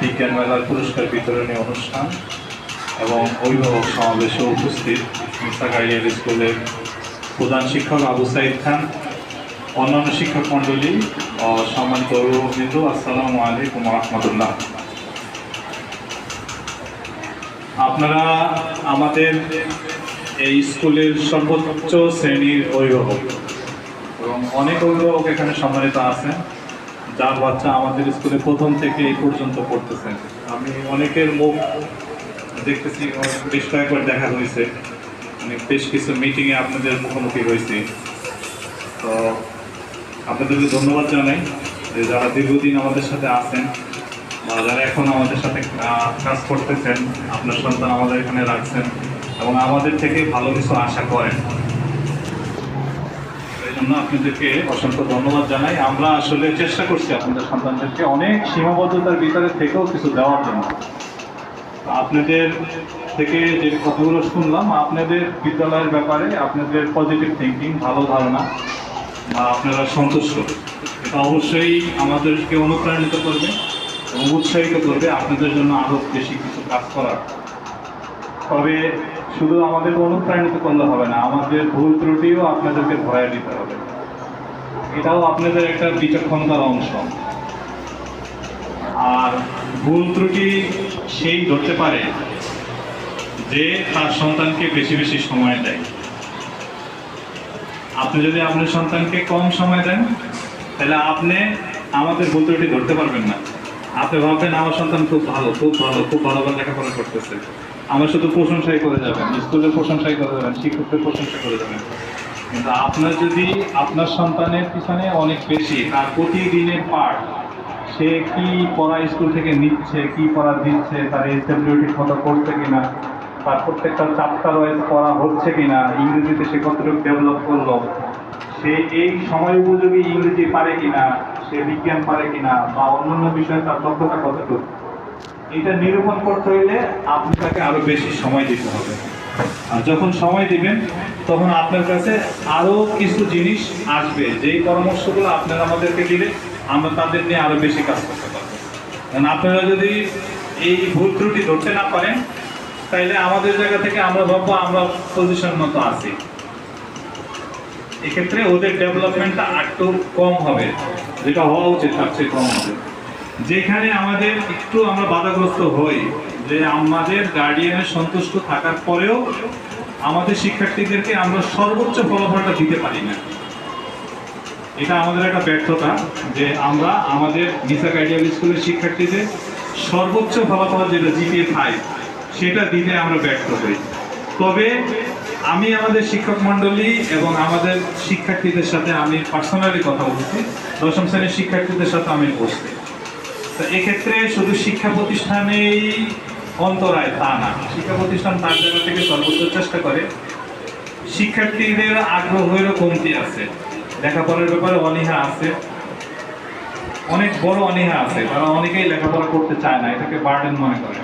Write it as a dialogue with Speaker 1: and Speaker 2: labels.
Speaker 1: বিজ্ঞান মেলার পুরস্কার বিতরণী অনুষ্ঠান এবং অভিভাবক সমাবেশে উপস্থিত মিসা স্কুলের প্রধান শিক্ষক আবু সাইদ খান, অন্যান্য শিক্ষক মণ্ডলী ও সম্মানিত অভিভাবকবৃন্দ, আসসালামু আলাইকুম রহমতুল্লাহ। আপনারা আমাদের এই স্কুলের সর্বোচ্চ শ্রেণির অভিভাবক এবং অনেক অভিভাবক এখানে সম্মানিত আছেন। যার বাচ্চা আমাদের স্কুলে প্রথম থেকে এই পর্যন্ত পড়তেছে। আমি অনেকের মুখ দেখতেছি বেশ কয়েকবার দেখা হয়েছে। মানে বেশ কিছু মিটিংয়ে আপনাদের মুখোমুখি হয়েছে। তো আপনাদেরকে ধন্যবাদ জানাই যে যারা দীর্ঘদিন আমাদের সাথে আছেন বা যারা এখন আমাদের সাথে কাজ করতেছেন, আপনার সন্তান আমাদের এখানে রাখছেন এবং আমাদের থেকে ভালো কিছু আশা করেন। জন্য আপনাদেরকে অসংখ্য ধন্যবাদ জানাই। আমরা আসলে চেষ্টা করছি আপনাদের সন্তানদেরকে অনেক সীমাবদ্ধতার ভিতরে থেকেও কিছু দেওয়ার জন্য। আপনাদের থেকে যে কথাগুলো শুনলাম, আপনাদের বিদ্যালয়ের ব্যাপারে আপনাদের পজিটিভ থিঙ্কিং ভালো ধারণা, বা আপনারা সন্তুষ্ট, এটা অবশ্যই আমাদেরকে অনুপ্রাণিত করবে এবং উৎসাহিত করবে। আপনাদের জন্য আরও বেশি কিছু কাজ করার। তবে শুধু আমাদের অনুপ্রাণিত করলে হবে না, আমাদের ভুল ত্রুটিও আপনাদেরকে ধরায় দিতে হবে। এটাও আপনাদের একটা বিচক্ষণতার অংশ। আর ভুল ত্রুটি সেই ধরতে পারে যে তার সন্তানকে বেশি বেশি সময় দেয়। আপনি যদি আপনার সন্তানকে কম সময় দেন, তাহলে আপনি আমাদের ভুল ত্রুটি ধরতে পারবেন না। আপনি ভাববেন আমার সন্তান খুব ভালো খুব ভালো খুব ভালো ভালো লেখাপড়া করতেছে। আমার শুধু প্রশংসাই করে যাবেন স্কুলের প্রশংসাই করে যাবেন, শিক্ষকদের প্রশংসা করে যাবেন। কিন্তু আপনার যদি, আপনার সন্তানের পিছনে অনেক বেশি, তার প্রতিদিনের পাঠ, সে কি পড়া স্কুল থেকে নিচ্ছে, কি পড়া দিচ্ছে, তার এসএমডিউটি মতো করছে কিনা, তার প্রত্যেকটা চাপ্টার ওয়াইজ পড়া হচ্ছে কিনা, ইংরেজিতে সে কতটুকু ডেভেলপ করল, সে এই সময় উপযোগী ইংরেজি পারে কিনা সে বিজ্ঞান পারে কিনা বা অন্যান্য বিষয়ে তার দক্ষতা কতটুকু? এটা নিরূপণ করতে হইলে আপনি তাকে আরও বেশি সময় দিতে হবে। আর যখন সময় দিবেন, তখন আপনার কাছে আরও কিছু জিনিস আসবে। যেই পরামর্শগুলো আপনারা আমাদেরকে দিলে আমরা তাদের নিয়ে আরও বেশি কাজ করতে পারব। কারণ আপনারা যদি এই ভুল ত্রুটি ধরতে না পারেন, তাইলে আমাদের জায়গা থেকে আমরা ভাববো আমরা পজিশন মতো আছি। এক্ষেত্রে ওদের ডেভেলপমেন্টটা একটু কম হবে। যেটা হওয়া উচিত তার চেয়ে কম হবে। যেখানে আমাদের একটু আমরা বাধাগ্রস্ত হই যে আমাদের গার্ডিয়ানের সন্তুষ্ট থাকার পরেও আমাদের শিক্ষার্থীদেরকে আমরা সর্বোচ্চ ফলাফলটা দিতে পারি না। এটা আমাদের একটা ব্যর্থতা যে আমরা আমাদের নিসা আইডিয়াল স্কুলের শিক্ষার্থীদের সর্বোচ্চ ফলাফল যেটা জিপিএ ফাইভ সেটা দিতে আমরা ব্যর্থ হই। তবে আমি আমাদের শিক্ষক মণ্ডলী এবং আমাদের শিক্ষার্থীদের সাথে আমি পার্সোনালি কথা বলছি। দশম শ্রেণির শিক্ষার্থীদের সাথে আমি বসছি। তো এক্ষেত্রে শুধু শিক্ষা প্রতিষ্ঠানেই অন্তরায় তা না, শিক্ষা প্রতিষ্ঠান তার জায়গা থেকে সর্বোচ্চ চেষ্টা করে। শিক্ষার্থীদের আগ্রহেরও কমতি আছে। লেখাপড়ার ব্যাপারে অনীহা আছে। অনেক বড় অনীহা আছে তারা অনেকেই লেখাপড়া করতে চায় না, এটাকে বার্ডেন মনে করে।